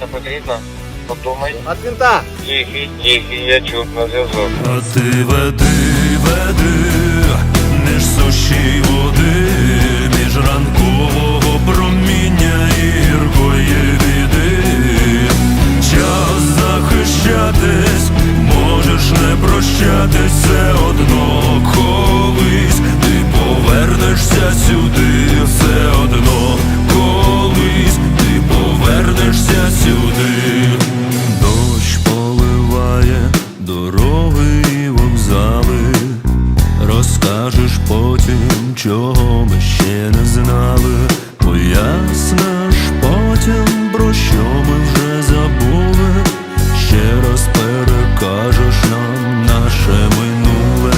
Це потрібно? Подумай. От винта. Тихий, тихий, я чув на зв'язок. А ти веди, веди, між суші води, потім, чого ми ще не знали. Поясниш потім, про що ми вже забули. Ще раз перекажеш нам наше минуле,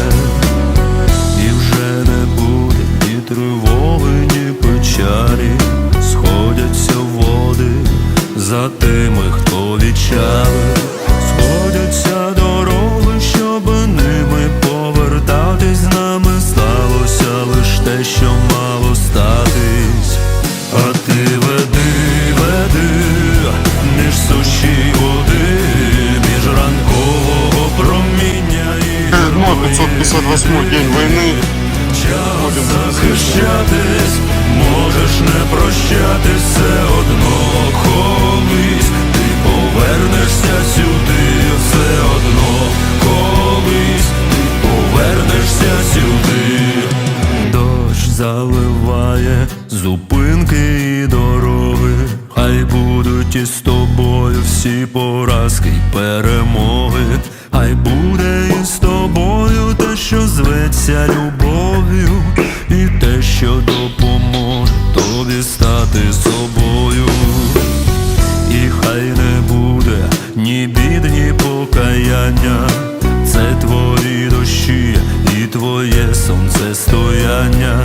і вже не буде ні тривоги, ні печалі, сходяться води за тими, хто відчали, 558 день войны. Час захищатись, можеш не прощатись все одно колись. Ти повернешся сюди, все одно колись. Ти повернешся сюди. Дощ заливає зупинки і дороги, хай будуть із тобою всі поразки й перемоги, хай буде із тобою те, що зветься любов'ю, і те, що допоможе тобі стати собою. І хай не буде ні бід, ні покаяння, це твої дощі і твоє сонцестояння,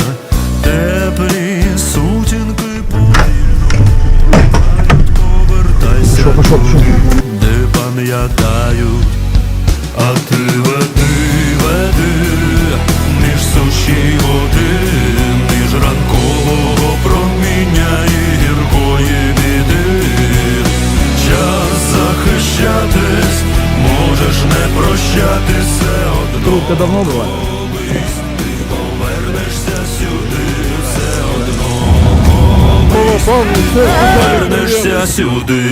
де пам'ятають, а ти веди, веди, між суші води, між ранкового проміння і гіркої біди. Час захищатись, можеш не прощати все одно. Трубка давно була? Повернешся сюди, все одно повернешся сюди.